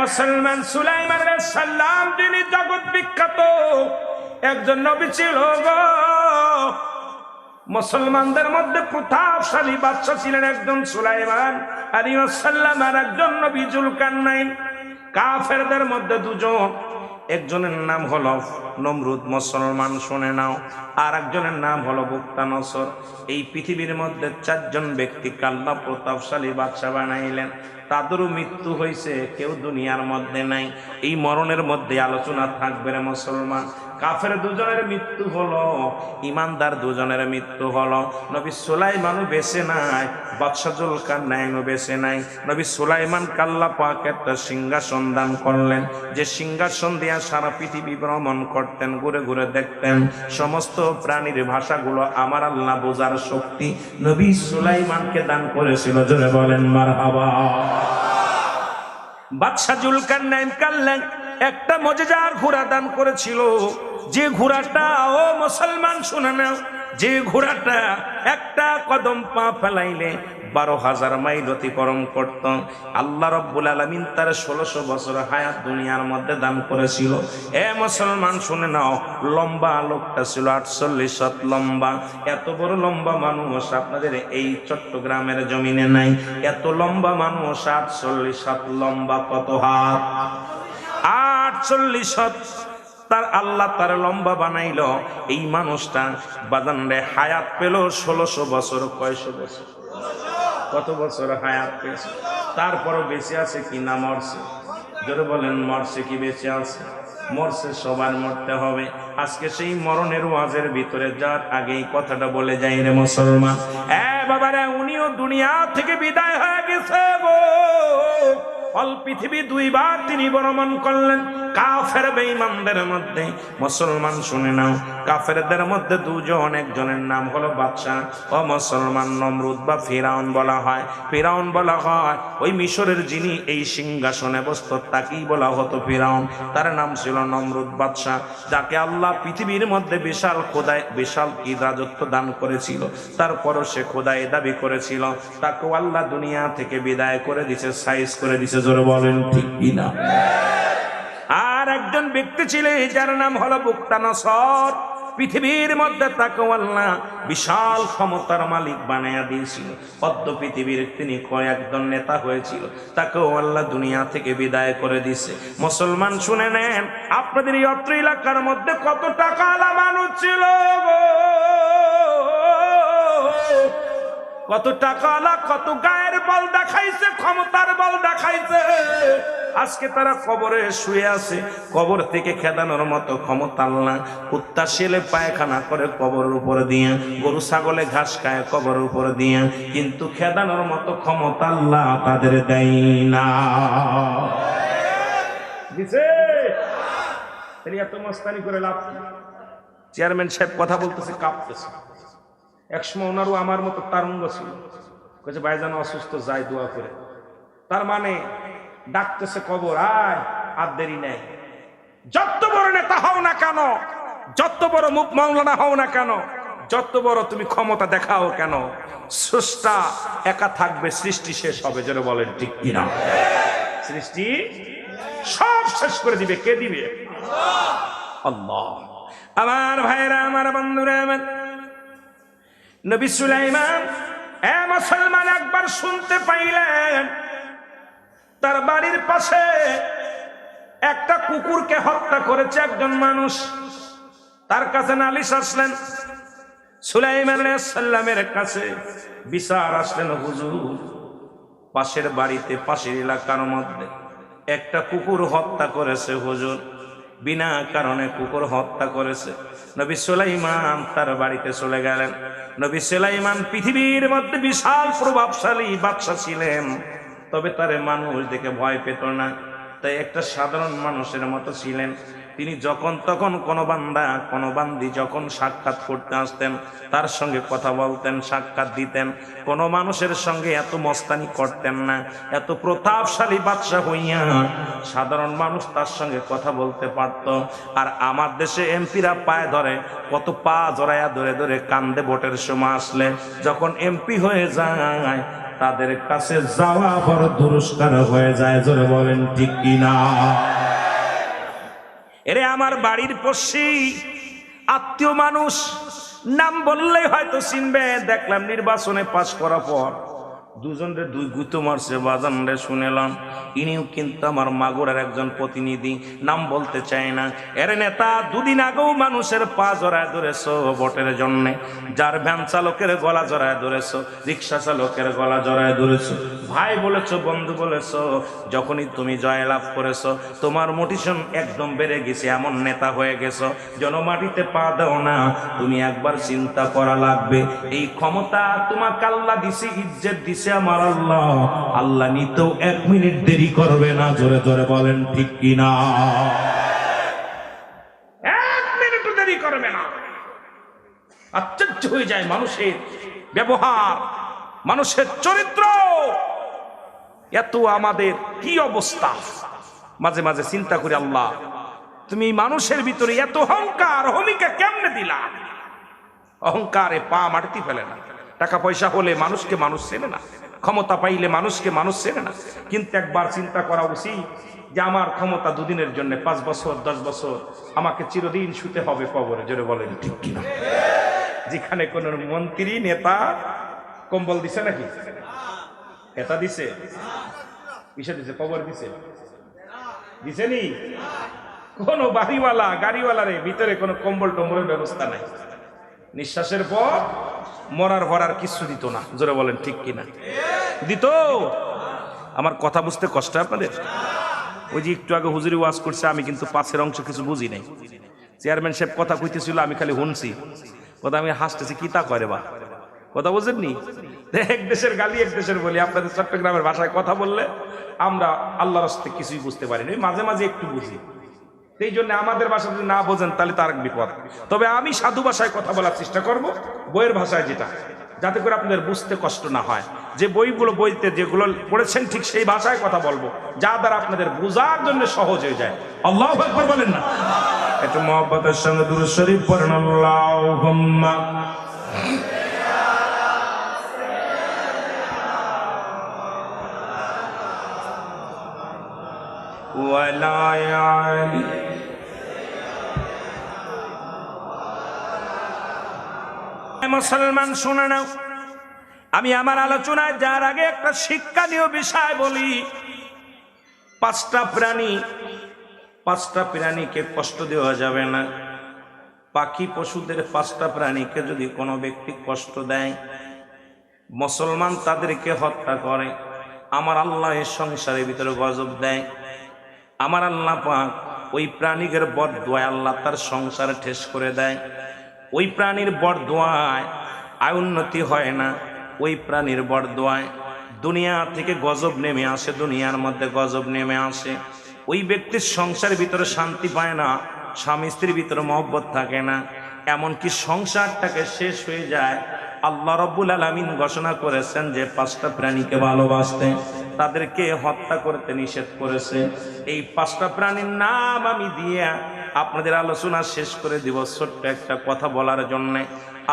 মুসলমান সুলাইমান সাল্লাম যিনি জগৎ বিখ্যাত, একজন নবী ছিল মুসলমানদের মধ্যে প্রতাপশালী বাদশা ছিলেন একজন সুলাইমান আর সাল্লাম আর একজন নবী জুলকান্নাইন কাফেরদের মধ্যে দুজন, একজনের নাম হলো নমরুদ, মুসলমান শুনে নাও। আর একজনের নাম হলো বুক্তা নসর। এই পৃথিবীর মধ্যে চারজন ব্যক্তি কাল্লা প্রতাপশালী বাদশা বানাইলেন। তাদেরও মৃত্যু হয়েছে, কেউ দুনিয়ার মধ্যে নাই। এই মরণের মধ্যে আলোচনা থাকবে রে মুসলমান। কাফের দুজনের মৃত্যু হলো, ইমানদার দুজনের মৃত্যু হলো। নবী সুলাইমানও বেঁচে নাই বাদশাজুল কান্নাইনও বেঁচে নাই। নবী সুলাইমান কাল্লা পাক একটা সিংহাসন দান করলেন। যে সিংহাসন দিয়া সারা পৃথিবী ভ্রমণ করতেন, ঘুরে ঘুরে দেখতেন, সমস্ত প্রাণীর ভাষাগুলো আমার আল্লাহ বোঝার শক্তি নবী সুলাইমানকে দান করেছিল। জোরে বলেন মার হাবা বাদশাহ জুলকার নাইন কাল্লেন একটা মজেদার ঘোড়া দান করেছিল। যে ঘোড়াটা, ও মুসলমান শুনে নাও, যে ঘোড়াটা একটা কদম পা ফেলাইলে বারো হাজার মাইল অতিক্রম করত। আল্লাহ রব্বুল আলমিন তার ষোলোশো বছর হায়াত দুনিয়ার মধ্যে দান করেছিল। এ মুসলমান শুনে নাও, লম্বা লোকটা ছিল আটচল্লিশ হাত লম্বা। এত বড় লম্বা মানুষ আপনাদের এই চট্টগ্রামের জমিনে নাই। এত লম্বা মানুষ আটচল্লিশ হাত লম্বা কত হাত? আটচল্লিশ হাত তার আল্লাহ তার লম্বা বানাইল। এই মানুষটা বাজান রে হায়াত পেল ষোলোশো বছর, কয়শো বছর? কত বছর হায়াত পেয়েছে? তারপরও বেঁচে আছে কি না মরছে? যদি বলেন, মরছে কি বেঁচে আছে? মরছে সবার মরতে হবে। আজকে সেই মরণের ওয়াজের ভিতরে যার আগেই কথাটা বলে যাই রে মুসলমান। হ্যাঁ বাবারা, উনিও দুনিয়া থেকে বিদায় হয়ে গেছে গো। অল পৃথিবী দুইবার তিনি ভ্রমণ করলেন। কাফের বেঈমানদের মধ্যে, মুসলমান শুনে নাও, কাফেরদের মধ্যে দুজন, একজনের নাম হলো বাদশাহ। ও মুসলমান, নমরুদ বা ফিরাউন বলা হয়। ফিরাউন বলা হয়, ওই মিশরের যিনি এই সিংহাসনে বসত, তাকেই বলা হতো ফিরাউন। তার নাম ছিল নমরুদ বাদশাহ, যাকে আল্লাহ পৃথিবীর মধ্যে বিশাল খোদায় বিশাল কি রাজত্ব দান করেছিল। তারপরও সে খোদায় দাবি করেছিল তাকে আল্লাহ দুনিয়া থেকে বিদায় করে দিছে, সাইজ করে দিছে জোরে বলেন, ঠিক কিনা? আর একজন ব্যক্তি ছিলেন যার নাম হলো বুক্তানসর পৃথিবীর মধ্যে তাকে আল্লাহ বিশাল ক্ষমতার মালিক বানাইয়া দিয়েছিল। পদ্ম পৃথিবীর তিনি কয়েকজন নেতা হয়েছিল। তাকেও আল্লাহ দুনিয়া থেকে বিদায় করে দিছে। মুসলমান শুনে নেন, আপনাদের এই অত্র এলাকার মধ্যে কত টাকা মানুষ ছিল কত টাকাওয়ালা কত গায়ের বল দেখাইছে, ক্ষমতার বল দেখাইছে। আজকে তারা কবরে শুয়ে আছে, কবর থেকে খেদানোর মতো ক্ষমতা আল্লাহ কুত্তা শেলে পায়খানা করে কবরের উপর দিয়ে, গরু ছাগলে ঘাস খায় কবরের উপর দিয়ে। কিন্তু খেদানোর মতো ক্ষমতা আল্লাহ তাদের দেয় না। এত মস্তানি করে লাভ? চেয়ারম্যান সাহেব কথা বলতেছে, কাঁপতেছে। একসময় ওনারও আমার মতো তারুঙ্গ ছিল। কয়েছে ভাইজান, অসুস্থ যায় দোয়া করে। তার মানে ডাকতেছে কবর, আয়, আর দেরি নেই। যত বড় নেতা হও না কেন? যত বড় মুখ মাওলানা হও না কেন? যত বড় তুমি ক্ষমতা দেখাও কেন? স্রষ্টা একা থাকবে, সৃষ্টি শেষ হবে, যেন বলেন ঠিক কিনা? সৃষ্টি সব শেষ করে দিবে। কে দিবে? আমার ভাইরা, আমার বন্ধুরা, আমার নবী সুলাইমান, এ মুসলমান একবার শুনতে পাইলেন, তার বাড়ির পাশে একটা কুকুরকে হত্যা করেছে একজন মানুষ। তার কাছে নালিশ আসলেন, সুলাইমান সাল্লামের কাছে বিচার আসলেন, হুজুর, পাশের বাড়িতে, পাশের এলাকার মধ্যে একটা কুকুর হত্যা করেছে, হুজুর। বিনা কারণে কুকুর হত্যা করেছে। নবী সুলাইমান তার বাড়িতে চলে গেলেন। নবী সুলাইমান পৃথিবীর মধ্যে বিশাল প্রভাবশালী বাদশা ছিলেন, তবে তারে মানুষ দেখে ভয় পেত না। তাই একটা সাধারণ মানুষের মতো ছিলেন। তিনি যখন তখন কোনো বান্দা, কোনো বান্দি যখন সাক্ষাৎ করতে আসতেন, তার সঙ্গে কথা বলতেন, সাক্ষাৎ দিতেন। কোনো মানুষের সঙ্গে এত মস্তানি করতেন না, এত প্রতাপশালী বাদশা হইয়া সাধারণ মানুষ তার সঙ্গে কথা বলতে পারত। আর আমার দেশে এমপিরা পায়ে ধরে, কত পা জড়াইয়া ধরে ধরে কান্দে ভোটের সময় আসলে। যখন এমপি হয়ে যায় তাদের কাছে যাওয়া বড় দুরস্কার হয়ে যায়, জোরে বলেন, ঠিক কিনা? এরে আমার বাড়ির পশ্চি আত্মীয় মানুষ, নাম বললেই হয়তো চিনবে। দেখলাম নির্বাচনে পাশ করার পর দুজনরে দুই গুতো মারছে বাজান রে শুনেলাম। ইনিও কিন্তু আমার মাগুরার একজন প্রতিনিধি, নাম বলতে চায় না। এর নেতা দুদিন আগেও মানুষের পা জড়ায় ধরেছ ভোটের জন্যে। যার ভ্যান চালকের গলা জড়ায় ধরেছ, রিক্সা চালকের গলা জড়ায় ধরেছ। ভাই বলেছ, বন্ধু বলেছ, যখনই তুমি জয়লাভ করেছ, তোমার মোটিশন একদম বেড়ে গেছে, এমন নেতা হয়ে গেছো। জনমাটিতে পা দাও না, তুমি একবার চিন্তা করা লাগবে। এই ক্ষমতা তোমাকে আল্লাহ দিছে, ইজ্জত দিছে। আমার আল্লাহ। আল্লাহ নিতেও এক মিনিট দেরি করবে না, জোরে জোরে বলেন ঠিক কিনা? আশ্চর্য হয়ে যায় মানুষের ব্যবহার, মানুষের চরিত্র। এত আমাদের কি অবস্থা? মাঝে মাঝে চিন্তা করি, আল্লাহ, তুমি মানুষের ভিতরে এত অহংকার হমিকা কেমনে দিলা? অহংকারে পা মাটিতে ফেলে না। টাকা পয়সা হলে মানুষকে মানুষ চেনে না। ক্ষমতা পাইলে মানুষকে মানুষ চেনে না। কিন্তু একবার চিন্তা করা উচিত যে আমার ক্ষমতা দুদিনের জন্য পাঁচ বছর দশ বছর আমাকে চিরদিন শুতে হবে কবরে জোরে বলেন। ঠিক কিনা? যেখানে কোন মন্ত্রী নেতা কম্বল দিছে নাকি? নেতা দিছে? কিসে দিছে? কবর দিছে? দিছে নি? কোন বাড়িওয়ালা গাড়িওয়ালারে ভিতরে কোনো কম্বল টম্বলের ব্যবস্থা নাই। নিঃশ্বাসের পর মরার ভরার কিছু দিত না। জোরে বলেন, ঠিক কিনা? দিত? আমার কথা বুঝতে কষ্ট আপনাদের? ওই যে একটু আগে হুজুরি ওয়াজ করছে, আমি কিন্তু পাশের অংশ কিছু বুঝি নাই। চেয়ারম্যান সাহেব কথা কইতেছিল, আমি খালি শুনছি কথা আমি হাসতেছি, কি তা করে বা? কথা বুঝেননি? এক দেশের গালি, এক দেশের বলি। আপনাদের চট্টগ্রামের ভাষায় কথা বললে আমরা আল্লাহর কিছুই বুঝতে পারি না ওই মাঝে মাঝে একটু বুঝি। এই জন্য আমাদের ভাষা যদি না বোঝেন তাহলে তার এক বিপদ তবে আমি সাধু ভাষায় কথা বলার চেষ্টা করব বইয়ের ভাষায় যেটা যাতে করে আপনাদের বুঝতে কষ্ট না হয় যে বইগুলো বইতে যেগুলো পড়েছেন ঠিক সেই ভাষায় কথা বলবো যা দ্বারা আপনাদের বোঝার জন্য সহজ হয়ে যায় আল্লাহ একবার বলেন না একটু মহব্বতের সঙ্গে দূর শরীফ পড়েন আল্লাহুম্মা ولا يعني মুসলমান, শুনে নাও। আমি আমার আলোচনায় যার আগে একটা শিক্ষণীয় বিষয় বলি। পাঁচটা প্রাণী, পাঁচটা প্রাণীকে কষ্ট দেওয়া যাবে না। পাখি পশুদের পাঁচটা প্রাণীকে যদি কোনো ব্যক্তি কষ্ট দেয়, মুসলমান তাদেরকে হত্যা করে। আমার আল্লাহ এর সংসারের ভিতরে গজব দেয়। আমার আল্লাহ পাক ওই প্রাণীদের বর দোয়ায় আল্লাহ তার সংসার ঠেস করে দেয়। ওই প্রাণীর বর দোয়ায় আয় উন্নতি হয় না। ওই প্রাণীর বর দোয়ায় দুনিয়া থেকে গজব নেমে আসে, দুনিয়ার মধ্যে গজব নেমে আসে। ওই ব্যক্তির সংসারের ভিতরে শান্তি পায় না, স্বামী স্ত্রীর ভিতরে মহব্বত থাকে না। এমনকি সংসারটাকে শেষ হয়ে যায়। আল্লাহ রব্বুল আলমিন ঘোষণা করেছেন যে পাঁচটা প্রাণীকে ভালোবাসতে, তাদেরকে হত্যা করতে নিষেধ করেছে। এই পাঁচটা প্রাণীর নাম আমি দিয়ে আপনাদের আলোচনা শেষ করে দিব ছোট্ট একটা কথা বলার জন্যে।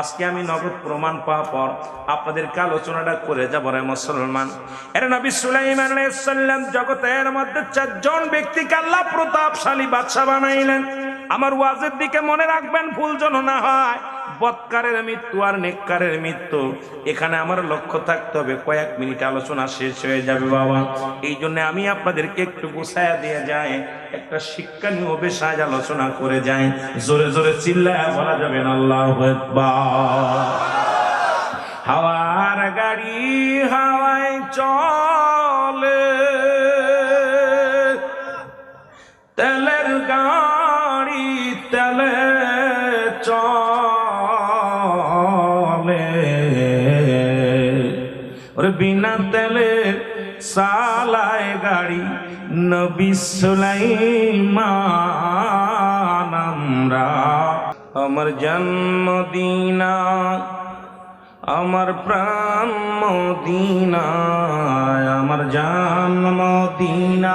আজকে আমি নগদ প্রমাণ পাওয়া পর আপনাদেরকে আলোচনাটা করে যাব রে মুসলমান। এর নবী সুলাইমান সালাম জগতের মধ্যে চারজন ব্যক্তিকে আল্লাহ প্রতাপশালী বাদশা বানাইলেন। আমার ওয়াজের দিকে মনে রাখবেন, ভুল যেন না হয়। বৎকারের মৃত্যু আর নেককারের মৃত্যু, এখানে আমার লক্ষ্য থাকতে হবে। কয়েক মিনিট আলোচনা শেষ হয়ে যাবে, বাবা। এই জন্য আমি আপনাদেরকে একটু গুছায়া দিয়ে যাই, একটা শিক্ষা নিয়ে বেশাজ আলোচনা করে যাই। জোরে জোরে চিল্লায় বলা যাবে না, আল্লাহ হাওয়ার গাড়ি হাওয়ায় চলে। বিনা তেলে সালায় গাড়ি, নবী সুলাইমান, আমরা আমার জন্মদিনা, আমার প্রাণ মদিনা, আমার জন্ম দিনা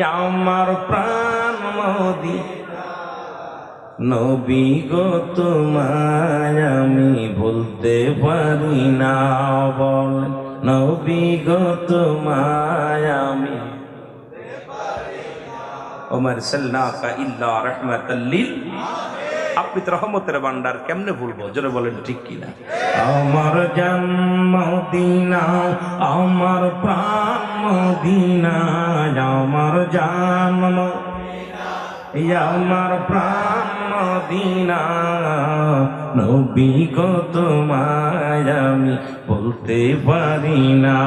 আমার প্রাণ মদিনা। নবী গো, তোমায় আমি ভুলতে পারি না, বল। নবী গো তোমায় আমি। ওমর সাল্লাকা ইল্লা রাহমাতাল্লিল আপনি তো রহমতের ভান্ডার কেমনে ভুলবো? জোরে বলেন, ঠিক কিনা? আমার জন্ম দিনা আমার প্রাণ মদিনা আমার জন্ম আমার প্রাণ মদিনা। নবী গো, তোমায় আমি বলতে পারি না,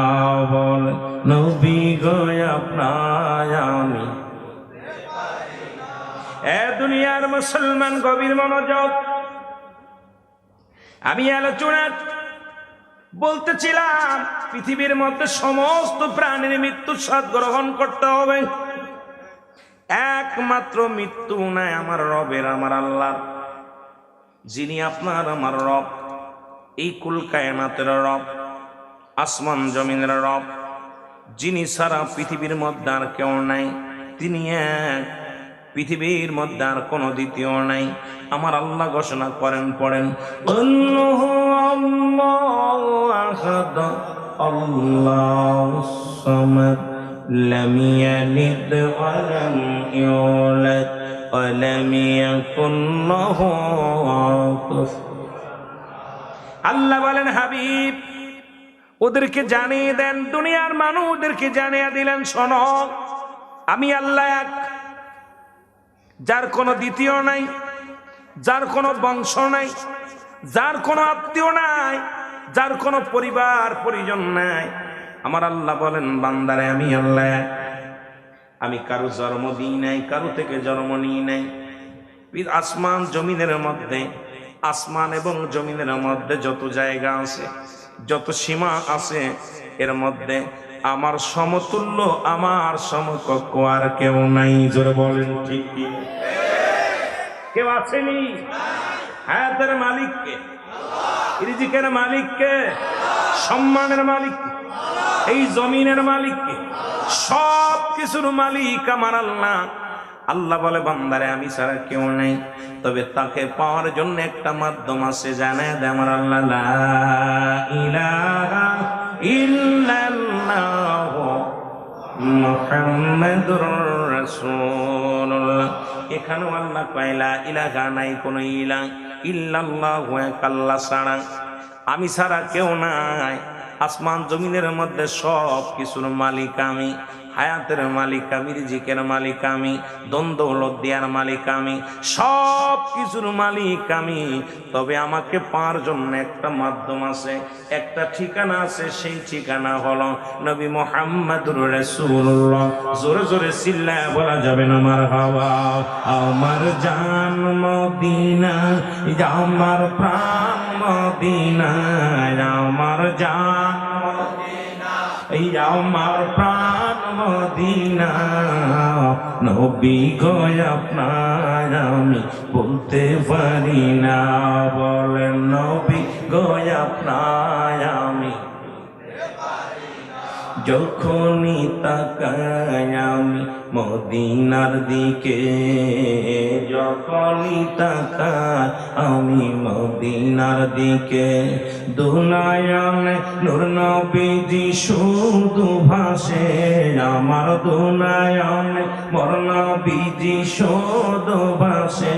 বল। নবী গো, আপনায় আমি এ দুনিয়ার মুসলমান গভীর মনোযোগ। আমি আলোচনা বলতেছিলাম পৃথিবীর মধ্যে সমস্ত প্রাণীর মৃত্যু স্বাদ গ্রহণ করতে হবে। একমাত্র মৃত্যু নাই আমার রবের, আমার আল্লাহ যিনি আপনার, আমার রব। এই কুলকায়নাতের রব, আসমান জমিনের রব। যিনি সারা পৃথিবীর মধ্যে আর কেউ নাই, তিনি এক। পৃথিবীর মধ্যে আর কোনো দ্বিতীয় নাই। আমার আল্লাহ ঘোষণা করেন, পড়েন আল্লাহ আল্লাহ لم يلد ولم يولد ولم يكن له كفوا আল্লাহ বলেন হাবিব ওদেরকে জানিয়ে দেন দুনিয়ার মানুষ ওদেরকে জানিয়ে দিলেন শোনো আমি আল্লাহ এক যার কোনো দ্বিতীয় নাই যার কোনো বংশ নাই যার কোনো আত্মীয় নাই যার কোনো পরিবার পরিজন নাই আমার আল্লাহ বলেন, বান্দারে, আমি আল্লাহ। আমি কারও জন্ম দিই নাই, কারও থেকে জন্ম নিই নাই। আসমান জমিনের মধ্যে, আসমান এবং জমিনের মধ্যে যত জায়গা আছে, যত সীমা আছে, এর মধ্যে আমার সমতুল্য, আমার সমকক্ষ আর কেউ নাই। জোরে বলেন ঠিক কি? কেউ আছেনি? হায়াতের মালিককে, রিজিকের মালিককে, সম্মানের মালিককে এই জমিনের মালিককে সব কিছুর মালিক আমার আল্লাহ। আল্লাহ বলে, বান্দারে, আমি ছাড়া কেউ নেই। তবে তাকে পাওয়ার জন্য একটা মাধ্যম আছে জানায় দে আমার আল্লাহ। এখানেও আল্লাহ কয়লা ইলাহা নাই, কোনো ইলা ইল্লাল্লাহ এক আল্লাহ ছাড়া। আমি ছাড়া কেউ নাই। আসমান জমিনের মধ্যে সব কিছুর মালিক আমি। হায়াতের মালিক আমি, রিজিকের মালিক আমি দ্বন্দ্ব দেওয়ার মালিক আমি সব কিছুর মালিক আমি। তবে আমাকে পাওয়ার জন্য একটা মাধ্যম আছে, একটা ঠিকানা আছে, সেই ঠিকানা হলো নবী মোহাম্মদুর রাসূলুল্লাহ। জোরে জোরে চিল্লায় বলা যাবে না আমার হাওয়া। আমার জান মদিনা আমার প্রাণ মদিনা আমার জান এই আমার প্রাণ মদিনা নবী গয় আপনার আমি বলতে পারি না। বলেন নবী গয় আপনার যখনই তাকাই আমি মদিনার দিকে, যখনই তাকাই আমি মদিনার দিকে দুনায়নে নূর নবীজি শুধু ভাসে আমার দুনায়নে মর নবীজি শুধু ভাসে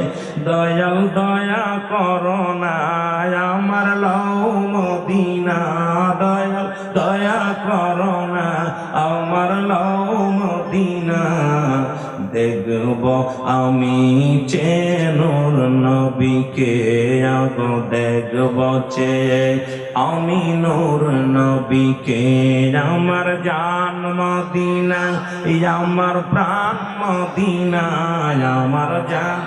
দয়াল দয়া করোনা আমার লও মদিনা, দয়াল দয়া করোনা আমার লও মদিনা দেখব আমি চেনুর নবীকে, আগ দেখব চে আমি নূর নবীকে। আমার জান মদিনা আমার প্রাণ মদিনা আমার জান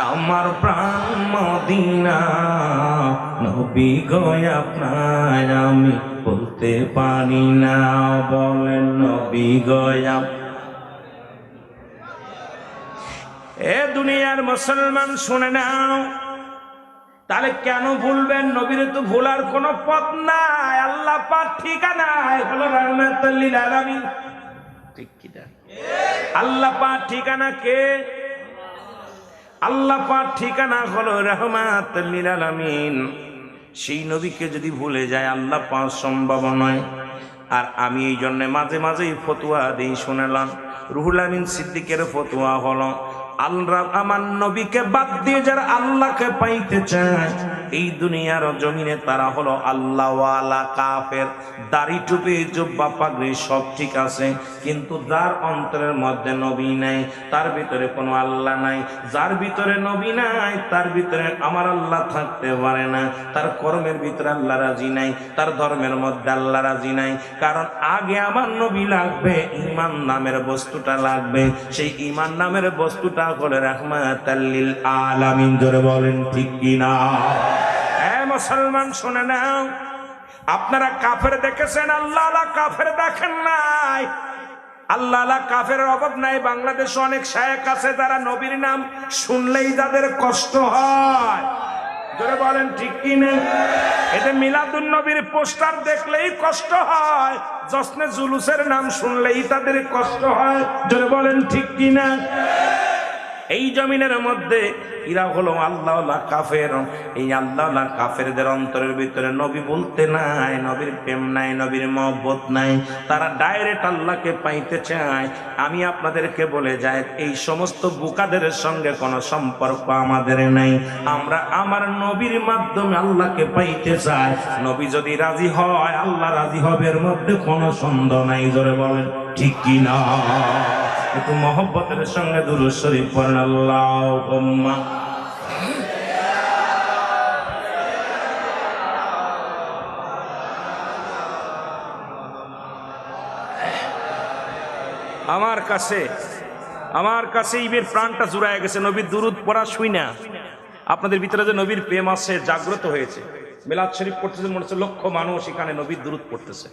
আমার প্রাণ মদিনা। নবী গয় আপনার আমি বলতে পারি না। বলেন নবী গয়া এ দুনিয়ার মুসলমান শুনে নাও। তাহলে কেন ভুলবেন? নবীর তো ভুলার কোনো পথ নাই। আল্লাহ পাক ঠিকানায় ঠিকানা কে? আল্লাহ পাক ঠিকানা হলো রহমাতুল্লিল আমিন। সেই নবীকে যদি ভুলে যায়, আল্লাহ পাক সম্ভব নয়। আর আমি এই জন্যে মাঝে মাঝেই ফতুয়া দিই শুনেলাম রুহুল আমিন সিদ্দিকের ফতুয়া হলো। আমার নবীকে বাদ দিয়ে যারা আল্লাহকে পাইতে চায়, এই দুনিয়ার জমিনে তারা হলো আল্লাহওয়ালা কাফের। দাড়ি টুপি, জুব্বা পাগড়ি সব ঠিক আছে, কিন্তু যার অন্তরের মধ্যে নবী নাই, তার ভিতরে কোনো আল্লাহ নাই। যার ভিতরে নবী নাই, তার ভিতরে আমার আল্লাহ থাকতে পারে না। তার কর্মের ভিতরে আল্লাহ রাজি নাই, তার ধর্মের মধ্যে আল্লাহ রাজি নাই। কারণ আগে আমার নবী লাগবে, ইমান নামের বস্তুটা লাগবে। সেই ইমান নামের বস্তুটা করে রাহমাত আলামিন ধরে বলেন, ঠিক কিনা? হ্যাঁ মুসলমান, শুনে নাও। আপনারা কাফের দেখেছেন? আল্লাহ কাফের দেখেন নাই। আল্লাহ কাফের অভাব নাই। বাংলাদেশে অনেক শায়েক আছে, যারা নবীর নাম শুনলেই যাদের কষ্ট হয়। জোরে বলেন, ঠিক কি না এতে মিলাদুন নবীর পোস্টার দেখলেই কষ্ট হয় জসনে জুলুসের নাম শুনলেই তাদের কষ্ট হয়। জোরে বলেন, ঠিক কি না এই জমিনের মধ্যে ইরা হলো আল্লাহ কাফের। এই আল্লাহ কাফেরদের অন্তরের ভিতরে নবী বলতে নাই, নবীর প্রেম নাই, নবীর মহব্বত নাই। তারা ডাইরেক্ট আল্লাহকে পাইতে চায়। আমি আপনাদেরকে বলে যাই, এই সমস্ত বুকাদের সঙ্গে কোনো সম্পর্ক আমাদের নাই। আমরা আমার নবীর মাধ্যমে আল্লাহকে পাইতে চাই। নবী যদি রাজি হয়, আল্লাহ রাজি হবে, এর মধ্যে কোনো সন্দেহ নাই, জোরে বলেন, ঠিক কি না একটু মহব্বতের সঙ্গে দুরুদ শরীফ পড়েন। আল্লাহুম্মা। আমার কাছে আমার কাছে ইবের প্রাণটা জুড়ায় গেছে। নবীর দুরুদ পড়া শুই না। আপনাদের ভিতরে যে নবীর প্রেম আছে, জাগ্রত হয়েছে। মেলাদ শরীফ পড়তেছে মনে হচ্ছে লক্ষ মানুষ এখানে নবীর দূরত পড়তেছে।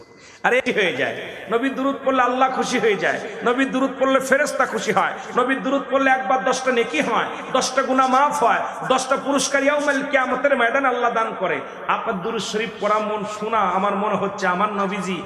আর এটি হয়ে যায়। নবীর দূরত পড়লে আল্লাহ খুশি হয়ে যায়। নবীর দূরত পড়লে ফেরেস্তা খুশি হয়। নবীর দূরত পড়লে একবার দশটা নেকি হয়, দশটা গুণা মাফ হয়, দশটা পুরস্কার ইয়াউমাল কিয়ামতের ময়দান আল্লাহ দান করে। আপনার দুরুদ শরীফ পড়া মন শোনা, আমার মনে হচ্ছে আমার নবীজি